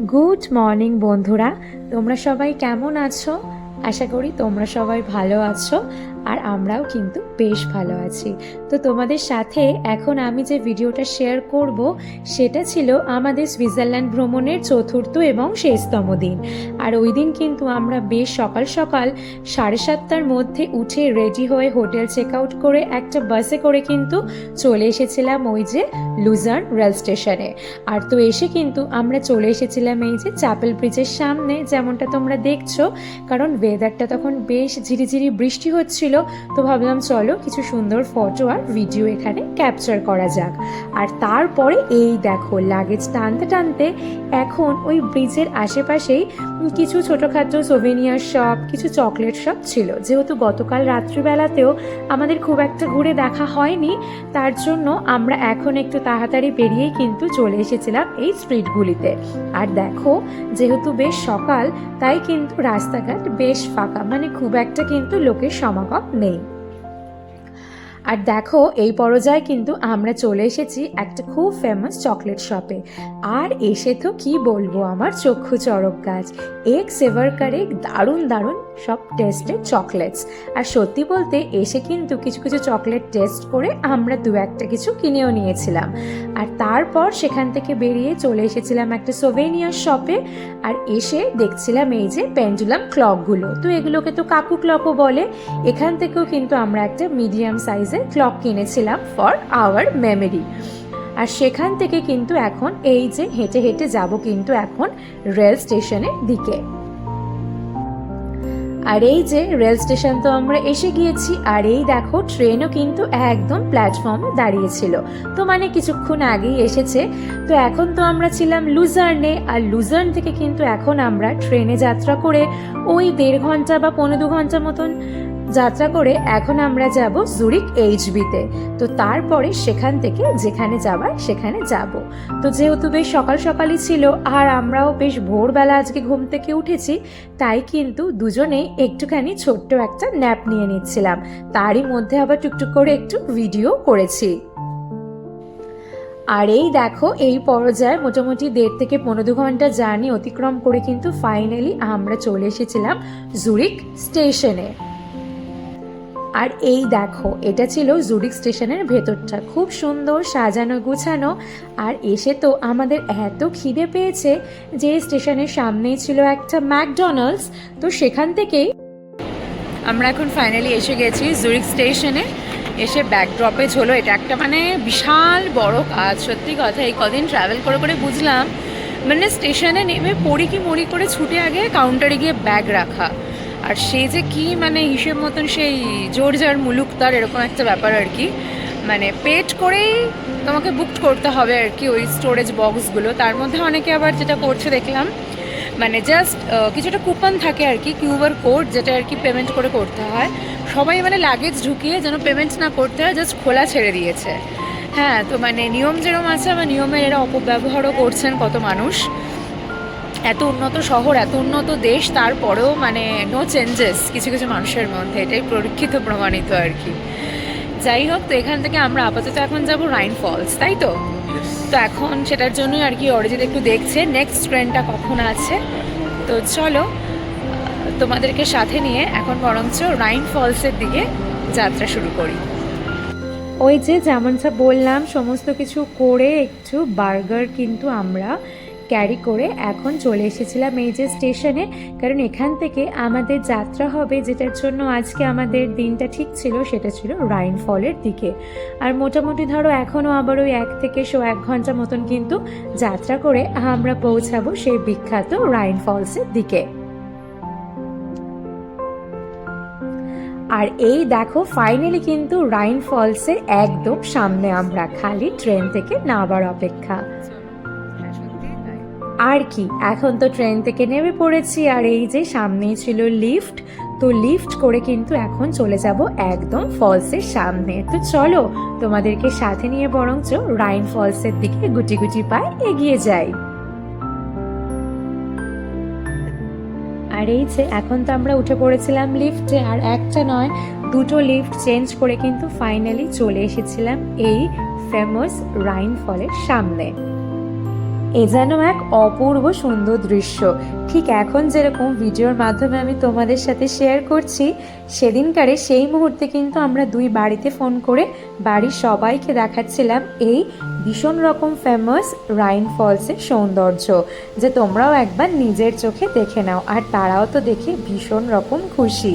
Good morning বন্ধুরা। তোমরা সবাই কেমন আছো? আশা করি তোমরা সবাই ভালো আছো। আর আমরাও কিন্তু বেশ ভালো আছি। তো তোমাদের সাথে এখন আমি যে ভিডিওটা শেয়ার করব, সেটা ছিল আমাদের সুইজারল্যান্ড ভ্রমণের চতুর্থ এবং শেষতম দিন। আর ওই দিন কিন্তু আমরা বেশ সকাল সকাল সাড়ে সাতটার মধ্যে উঠে রেডি হয়ে হোটেল চেক আউট করে একটা বাসে করে কিন্তু চলে এসেছিলাম ওই যে লুজার্ন রেল স্টেশনে আর তো এসে কিন্তু আমরা চলে এসেছিলাম এই যে চ্যাপেল ব্রিজের সামনে, যেমনটা তোমরা দেখছ, কারণ ওয়েদারটা তখন বেশ ঝিরিঝিরি বৃষ্টি হচ্ছিল। তো ভাবলাম চলো কিছু সুন্দর ফটো আর ভিডিও এখানে ক্যাপচার করা যাক। আর তারপরে এই দেখো লাগেজ টানতে টানতে এখন ওই ব্রিজের আশেপাশেই কিছু ছোটোখাটো সোভেনিয়ার শপ কিছু চকলেট শপ ছিল। যেহেতু গতকাল রাত্রিবেলাতেও আমাদের খুব একটা ঘুরে দেখা হয়নি, তার জন্য আমরা এখন একটু তাড়াতাড়ি বেরিয়েই কিন্তু চলে এসেছিলাম এই স্ট্রিটগুলিতে আর দেখো, যেহেতু বেশ সকাল, তাই কিন্তু রাস্তাঘাট বেশ ফাঁকা মানে খুব একটা কিন্তু লোকের সমাগম নেই। আর দেখো, এই পরজায় কিন্তু আমরা চলে এসেছি একটা খুব ফেমাস চকলেট শপে আর এসে তো কি বলব, আমার চক্ষু চরক গাছ। এক সেভার কারে দারুণ দারুণ সব টেস্টের চকলেটস আর সত্যি বলতে এসে কিন্তু কিছু কিছু চকলেট টেস্ট করে আমরা দু একটা কিছু কিনেও নিয়েছিলাম। আর তারপর সেখান থেকে বেরিয়ে চলে এসেছিলাম একটা সোভেনিয়ার শপে আর এসে দেখছিলাম এই যে পেন্ডুলাম ক্লকগুলো তো এগুলোকে তো কাকু ক্লকও বলে। এখান থেকেও কিন্তু আমরা একটা মিডিয়াম সাইজের ক্লক কিনেছিলাম ফর আওয়ার মেমোরি আর সেখান থেকে কিন্তু এখন এই যে হেঁটে হেঁটে যাব কিন্তু এখন রেল স্টেশনের দিকে। আর এই যে রেল স্টেশন তো আমরা এসে গিয়েছি, আর এই দেখো ট্রেনও কিন্তু একদম প্ল্যাটফর্মে দাঁড়িয়েছিল। তো মানে কিছুক্ষণ আগেই এসেছে। তো এখন তো আমরা ছিলাম লুজার্নে আর লুজার্ন থেকে কিন্তু এখন আমরা ট্রেনে যাত্রা করে ওই দেড় ঘণ্টা বা পনেরো দু ঘণ্টা মতন যাত্রা করে এখন আমরা যাব জুরিক এইচবিতে। তো তারপরে সেখান থেকে যেখানে যাবার সেখানে যাব। তো যেহেতু বেশ সকাল সকালই ছিল, আর আমরাও বেশ ভোরবেলা আজকে ঘুম থেকে উঠেছি, তাই কিন্তু দুজনেই একটুখানি ছোট্ট একটা ন্যাপ নিয়ে নিচ্ছিলাম। তারই মধ্যে আবার টুকটুক করে একটু ভিডিও করেছি। আর এই দেখো, এই পর্যায়ে মোটামুটি দেড় থেকে পনেরো দু ঘণ্টা জার্নি অতিক্রম করে কিন্তু ফাইনালি আমরা চলে এসেছিলাম জুরিক স্টেশনে। আর এই দেখো, এটা ছিল জুরিক স্টেশনের ভেতরটা। খুব সুন্দর সাজানো, গুছানো। আর এসে তো আমাদের এত খিদে পেয়েছে যে স্টেশনের সামনেই ছিল একটা ম্যাকডোনাল্ডস। তো সেখান থেকেই আমরা এখন ফাইনালি এসে গেছি জুরিক স্টেশনে। এসে ব্যাকড্রপে হলো এটা একটা মানে বিশাল বড় কাজ। সত্যি কথা, এই কদিন ট্রাভেল করে করে বুঝলাম। মানে স্টেশনে নেমে পড়ি কি মরি করে ছুটে আগে কাউন্টারে গিয়ে ব্যাগ রাখা। আর সে যে কি মানে হিসেব মতন সেই জোর যার মুলুক তার এরকম একটা ব্যাপার আর কি। মানে পেড করেই তোমাকে বুক করতে হবে আর কি ওই স্টোরেজ বক্সগুলো তার মধ্যে অনেকে আবার যেটা করছে দেখলাম মানে জাস্ট কিছুটা কুপন থাকে আর কি কিউআর কোড যেটা আর কি পেমেন্ট করে করতে হয়। সবাই মানে লাগেজ ঢুকিয়ে যেন পেমেন্ট না করতে হয় জাস্ট খোলা ছেড়ে দিয়েছে। হ্যাঁ তো মানে নিয়ম যেরকম আছে আমার নিয়মের এরা অপব্যবহারও করছেন কত মানুষ। এত উন্নত শহর এত উন্নত দেশ তারপরেও মানে নো চেঞ্জেস কিছু কিছু মানুষের মধ্যে এটাই পরীক্ষিত প্রমাণিত আর কি। যাই হোক তো এখান থেকে আমরা আপাতত এখন যাব রাইন ফলস তাই তো? তো এখন সেটার জন্যই আর কি অরিজিৎ একটু দেখছে নেক্সট ট্রেনটা কখন আছে? তো চলো তোমাদেরকে সাথে নিয়ে এখন বরঞ্চ রাইন ফলসের দিকে যাত্রা শুরু করি। ওই যে যেমনটা বললাম সমস্ত কিছু করে একটু বার্গার কিন্তু আমরা ক্যারি করে এখন চলে এসেছিলাম এই যে স্টেশনে কারণ এখান থেকে আমাদের যাত্রা হবে, যেটার জন্য আজকে আমাদের দিনটা ঠিক ছিল, সেটা ছিল রাইনফলের দিকে। আর মোটামুটি ধরো এখনও আবার ওই এক থেকে শো, এক ঘণ্টা মতন কিন্তু যাত্রা করে আমরা পৌঁছাবো সেই বিখ্যাত রাইন ফলসের দিকে। আর এই দেখো ফাইনালি কিন্তু রাইন ফলসের একদম সামনে আমরা খালি ট্রেন থেকে নামার অপেক্ষা। আর কি? এখন তো ট্রেন থেকে নেমে পড়েছি আর এই যে সামনেই ছিল লিফট তো লিফট করে কিন্তু এখন চলে যাব একদম ফলসের সামনে। তো চলো, তোমাদেরকে সাথে নিয়ে বরঞ্চ রাইন ফলসের দিকে গুটি গুটি পায়ে এগিয়ে যাই। আর এই যে এখন তো আমরা উঠে পড়েছিলাম লিফটে আর একটা নয়, দুটো লিফট চেঞ্জ করে কিন্তু ফাইনালি চলে এসেছিলাম এই ফেমাস রাইন ফলের সামনে। এ যেন এক অপূর্ব সুন্দর দৃশ্য। ঠিক এখন যেরকম ভিডিওর মাধ্যমে আমি তোমাদের সাথে শেয়ার করছি সেদিনকারে সেই মুহূর্তে কিন্তু আমরা দুই বাড়িতে ফোন করে বাড়ির সবাইকে দেখাচ্ছিলাম এই ভীষণ রকম ফেমাস রাইন ফলসের সৌন্দর্য, যে তোমরাও একবার নিজের চোখে দেখে নাও, আর তারাও তো দেখে ভীষণ রকম খুশি।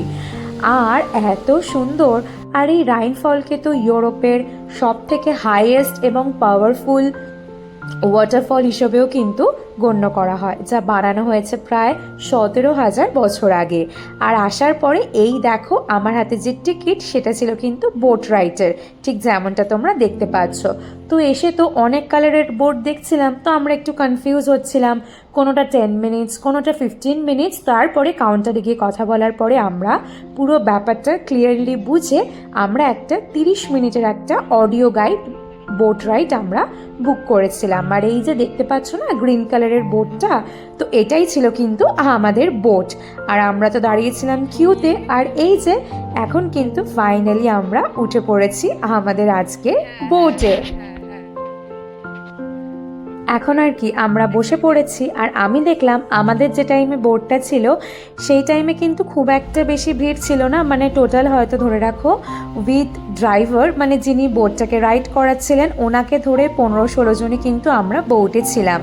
আর এত সুন্দর, আর এই রাইন ফলকে তো ইউরোপের সব থেকে হাইয়েস্ট এবং পাওয়ারফুল ওয়াটারফল হিসেবেও কিন্তু গণ্য করা হয়, যা বানানো হয়েছে প্রায় সতেরো হাজার বছর আগে। আর আসার পরে এই দেখো, আমার হাতে যে টিকিট, সেটা ছিল কিন্তু বোট রাইডের ঠিক যেমনটা তোমরা দেখতে পাচ্ছ। তো এসে তো অনেক কালারের বোট দেখছিলাম, তো আমরা একটু কনফিউজ হচ্ছিলাম। কোনোটা টেন মিনিটস কোনোটা ফিফটিন মিনিটস তারপরে কাউন্টারে গিয়ে কথা বলার পরে আমরা পুরো ব্যাপারটা ক্লিয়ারলি বুঝে আমরা একটা তিরিশ মিনিটের একটা অডিও গাইড বোট রাইড আমরা বুক করেছিলাম। আর এই যে দেখতে পাচ্ছ না গ্রিন কালারের বোটটা তো এটাই ছিল কিন্তু আমাদের বোট আর আমরা তো দাঁড়িয়েছিলাম কিউতে আর এই যে এখন কিন্তু ফাইনালি আমরা উঠে পড়েছি আমাদের আজকে বোটে এখন আর কি আমরা বসে পড়েছি, আর আমি দেখলাম আমাদের যে টাইমে বোর্ডটা ছিল, সেই টাইমে কিন্তু খুব একটা বেশি ভিড় ছিল না। মানে টোটাল হয়তো ধরে রাখো উইথ ড্রাইভার মানে যিনি বোটটাকে রাইড করাচ্ছিলেন, ওনাকে ধরে পনেরো ষোলো জনই কিন্তু আমরা বোটে ছিলাম।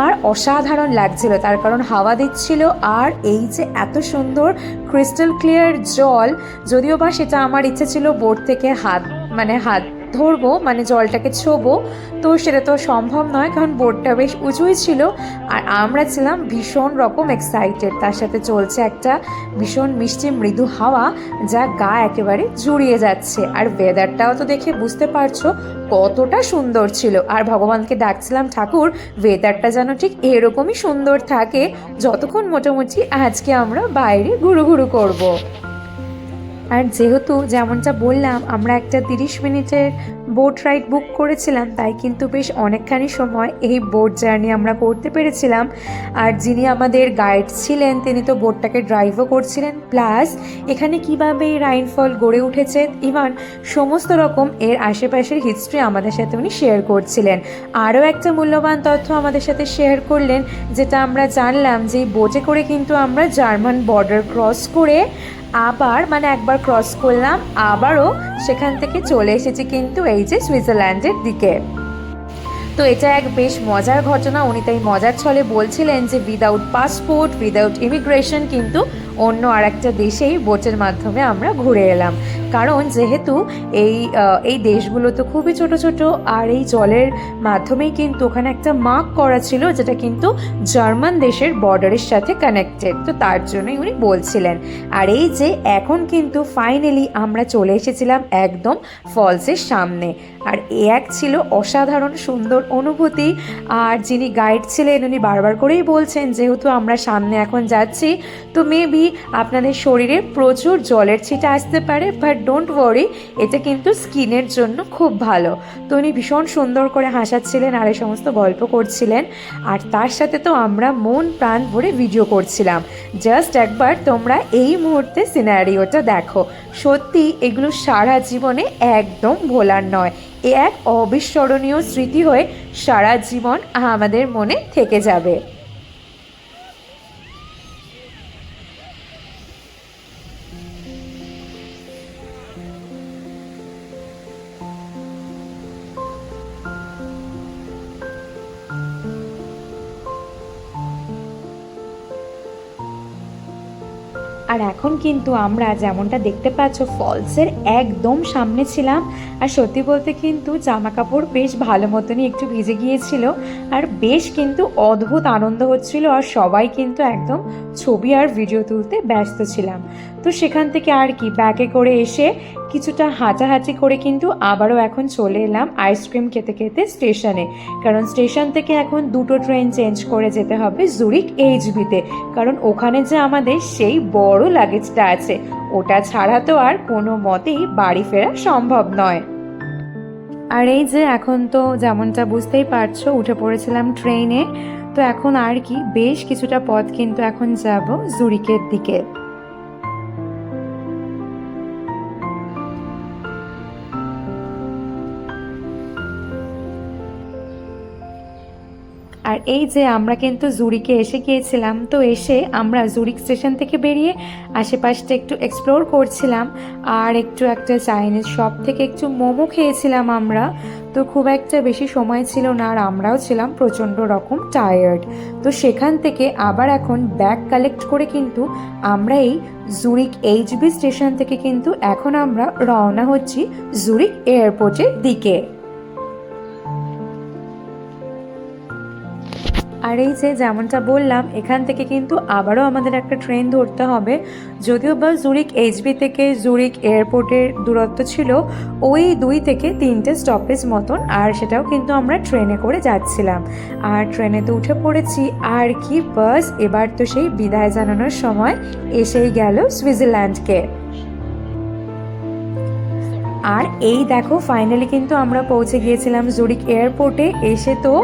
আর অসাধারণ লাগছিল, তার কারণ হাওয়া দিচ্ছিল, আর এই যে এত সুন্দর ক্রিস্টাল ক্লিয়ার জল, যদিও বা সেটা আমার ইচ্ছে ছিল বোট থেকে হাত মানে হাত ধরবো মানে জলটাকে ছোবো, তো সেটা তো সম্ভব নয়, কারণ বোর্ডটা বেশ উঁচুই ছিল, আর আমরা ছিলাম ভীষণ রকম এক্সাইটেড তার সাথে চলছে একটা ভীষণ মিষ্টি মৃদু হাওয়া, যা গা একেবারে জুড়িয়ে যাচ্ছে। আর ওয়েদারটাও তো দেখে বুঝতে পারছ, কতটা সুন্দর ছিল। আর ভগবানকে ডাকছিলাম, ঠাকুর ওয়েদারটা যেন ঠিক এরকমই সুন্দর থাকে, যতক্ষণ মোটামুটি আজকে আমরা বাইরে ঘুরু ঘুরু করব। আর যেহেতু যেমনটা বললাম, আমরা একটা তিরিশ মিনিটের বোট রাইড বুক করেছিলাম, তাই কিন্তু বেশ অনেকখানি সময় এই বোট জার্নি আমরা করতে পেরেছিলাম। আর যিনি আমাদের গাইড ছিলেন, তিনি তো বোটটাকে ড্রাইভও করছিলেন। প্লাস এখানে কীভাবে এই রাইনফল গড়ে উঠেছে, ইভান, সমস্ত রকম এর আশেপাশের হিস্ট্রি আমাদের সাথে উনি শেয়ার করছিলেন। আরও একটা মূল্যবান তথ্য আমাদের সাথে শেয়ার করলেন, যেটা আমরা জানলাম যে বোটে করে কিন্তু আমরা জার্মান বর্ডার ক্রস করে আবার মানে একবার ক্রস করলাম, আবারও সেখান থেকে চলে এসেছি কিন্তু এই যে সুইজারল্যান্ডের দিকে। তো এটা এক বেশ মজার ঘটনা, উনি তাই মজার ছলে বলছিলেন যে উইদাউট পাসপোর্ট উইদাউট ইমিগ্রেশন কিন্তু অন্য আর একটা দেশেই বোটের মাধ্যমে আমরা ঘুরে এলাম। কারণ যেহেতু এই এই দেশগুলো তো খুবই ছোট ছোট, আর এই জলের মাধ্যমেই কিন্তু ওখানে একটা মার্ক করা ছিল যেটা কিন্তু জার্মান দেশের বর্ডারের সাথে কানেক্টেড তো তার জন্যই উনি বলছিলেন। আর এই যে এখন কিন্তু ফাইনালি আমরা চলে এসেছিলাম একদম ফলসের সামনে। আর এ এক ছিল অসাধারণ সুন্দর অনুভূতি, আর যিনি গাইড ছিলেন উনি বারবার করেই বলছেন যেহেতু আমরা সামনে এখন যাচ্ছি, তো মেবি আপনাদের শরীরে প্রচুর জলের ছিটা আসতে পারে বাট ডোন্ট ওয়ারি এটা কিন্তু স্কিনের জন্য খুব ভালো। তো উনি ভীষণ সুন্দর করে হাসাচ্ছিলেন আর এই সমস্ত গল্প করছিলেন। আর তার সাথে তো আমরা মন প্রাণ ভরে ভিডিও করছিলাম। জাস্ট একবার তোমরা এই মুহূর্তে সিনারিওটা দেখো। সত্যি এগুলো সারা জীবনে একদম ভোলার নয়। এ এক অবিস্মরণীয় স্মৃতি হয়ে সারা জীবন আমাদের মনে থেকে যাবে। এখন কিন্তু আমরা যেমনটা দেখতে পাচ্ছ ফলসের একদম সামনে ছিলাম। আর সত্যি বলতে কিন্তু জামা কাপড় বেশ ভালো মতনই একটু ভিজে গিয়েছিল। আর বেশ কিন্তু অদ্ভুত আনন্দ হচ্ছিল। আর সবাই কিন্তু একদম ছবি আর ভিডিও তুলতে ব্যস্ত ছিলাম। তো সেখান থেকে আর কি ব্যাগে করে এসে কিছুটা হাঁটাহাঁটি করে কিন্তু আবারও এখন চলে এলাম আইসক্রিম খেতে খেতে স্টেশনে কারণ স্টেশন থেকে এখন দুটো ট্রেন চেঞ্জ করে যেতে হবে জুরিক এইচবিতে কারণ ওখানে যে আমাদের সেই বড় লাগেজটা আছে, ওটা ছাড়া তো আর কোনো মতেই বাড়ি ফেরা সম্ভব নয়। আর এই যে এখন তো যেমনটা বুঝতেই পারছ, উঠে পড়েছিলাম ট্রেনে তো এখন আর কি বেশ কিছুটা পথ কিন্তু এখন যাব জুরিকের দিকে। আর এই যে আমরা কিন্তু জুরিকে এসে গিয়েছিলাম, তো এসে আমরা জুরিক স্টেশন থেকে বেরিয়ে আশেপাশটা একটু এক্সপ্লোর করছিলাম আর একটু একটা চাইনিজ শপ থেকে একটু মোমো খেয়েছিলাম আমরা। তো খুব একটা বেশি সময় ছিল না আর আমরাও ছিলাম প্রচণ্ড রকম টায়ার্ড তো সেখান থেকে আবার এখন ব্যাগ কালেক্ট করে কিন্তু আমরা এই জুরিক এইচবি স্টেশন থেকে কিন্তু এখন আমরা রওনা হচ্ছি জুরিক এয়ারপোর্টের দিকে। আর এই যে যেমনটা বললাম, এখান থেকে কিন্তু আবারও আমাদের একটা ট্রেন ধরতে হবে। যদিও বা জুরিক এইচবি থেকে জুরিক এয়ারপোর্টের দূরত্ব ছিল ওই দুই থেকে তিনটে স্টপেজ মতন, আর সেটাও কিন্তু আমরা ট্রেনে করে যাচ্ছিলাম। আর ট্রেনে তো উঠে পড়েছি, আর কি বাস এবার তো সেই বিদায় জানানোর সময় এসেই গেল সুইজারল্যান্ডকে। আর এই দেখো ফাইনালি কিন্তু আমরা পৌঁছে গিয়েছিলাম জুরিক এয়ারপোর্টে এসে তো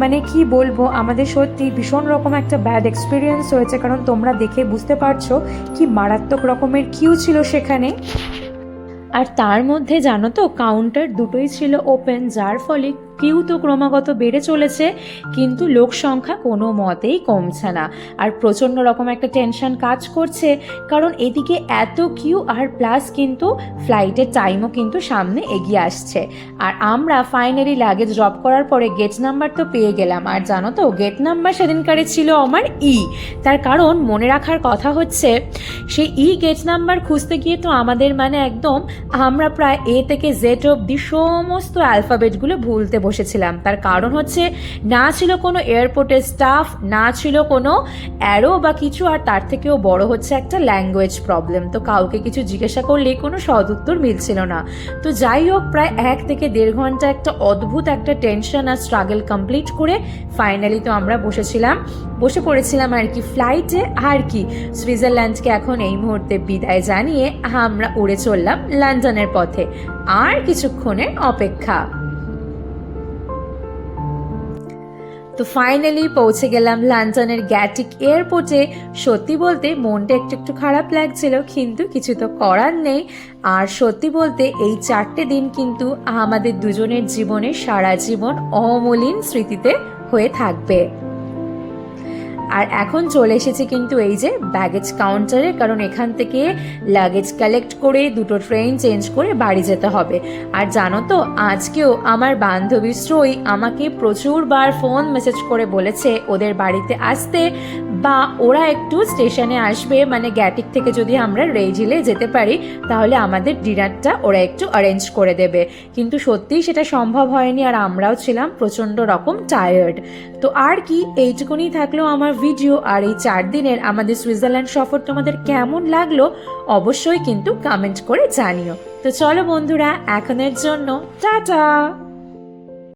মানে কি বলব, আমাদের সত্যি ভীষণ রকম একটা ব্যাড এক্সপিরিয়েন্স হয়েছে, কারণ তোমরা দেখে বুঝতে পারছ কি মারাত্মক রকমের কিউ ছিল সেখানে। আর তার মধ্যে জানো তো কাউন্টার দুটোই ছিল ওপেন যার ফলে কিউ তো ক্রমাগত বেড়ে চলেছে, কিন্তু লোক সংখ্যা কোনো মতেই কমছে না। আর প্রচণ্ড রকম একটা টেনশন কাজ করছে, কারণ এদিকে এত কিউ আর প্লাস কিন্তু ফ্লাইটের টাইমও কিন্তু সামনে এগিয়ে আসছে। আর আমরা ফাইনালি লাগেজ ড্রপ করার পরে গেট নাম্বার তো পেয়ে গেলাম। আর জানো তো গেট নাম্বার সেদিনকারে ছিল আমার ই তার কারণ মনে রাখার কথা হচ্ছে, সেই ই গেট নাম্বার খুঁজতে গিয়ে তো আমাদের মানে একদম আমরা প্রায় এ থেকে জেড অবধি সমস্ত অ্যালফাবেটগুলো ভুলতে বসেছিলাম। তার কারণ হচ্ছে, না ছিল কোনো এয়ারপোর্টের স্টাফ না ছিল কোনো অ্যারো বা কিছু, আর তার থেকেও বড় হচ্ছে একটা ল্যাঙ্গুয়েজ প্রবলেম তো কাউকে কিছু জিজ্ঞাসা করলে কোনো সদুত্তর মিলছিল না। তো যাই হোক, প্রায় এক থেকে দেড় ঘণ্টা একটা অদ্ভুত একটা টেনশন আর স্ট্রাগল কমপ্লিট করে ফাইনালি তো আমরা বসেছিলাম। বসে পড়েছিলাম আর কি ফ্লাইটে আর কি, সুইজারল্যান্ডকে এখন এই মুহূর্তে বিদায় জানিয়ে আমরা উড়ে চললাম লন্ডনের পথে। আর কিছুক্ষণের অপেক্ষা। তো ফাইনালি পৌঁছে গেলাম লন্ডনের গ্যাটিক এয়ারপোর্টে সত্যি বলতে মনটা একটু একটু খারাপ লাগছিল, কিন্তু কিছু তো করার নেই। আর সত্যি বলতে এই চারটে দিন কিন্তু আমাদের দুজনের জীবনে সারা জীবন অমলিন স্মৃতিতে হয়ে থাকবে। আর এখন চলে এসেছে কিন্তু এই যে ব্যাগেজ কাউন্টারে কারণ এখান থেকে লাগেজ কালেক্ট করে দুটো ট্রেন চেঞ্জ করে বাড়ি যেতে হবে। আর জানো তো, আজকেও আমার বান্ধবী শ্রই আমাকে প্রচুরবার ফোন মেসেজ করে বলেছে ওদের বাড়িতে আসতে বা ওরা একটু স্টেশনে আসবে মানে গ্যাটিক থেকে যদি আমরা রেজিলে যেতে পারি, তাহলে আমাদের ডিনারটা ওরা একটু অ্যারেঞ্জ করে দেবে। কিন্তু সত্যিই সেটা সম্ভব হয়নি আর আমরাও ছিলাম প্রচণ্ড রকম টায়ার্ড তো আর কি, এইটুকুনি থাকল আমার ভিডিও আর এই চার দিনের আমাদের সুইজারল্যান্ড সফর তোমাদের কেমন লাগল অবশ্যই কিন্তু কমেন্ট করে জানিও। তো চলো বন্ধুরা, এখনের জন্য টাটা!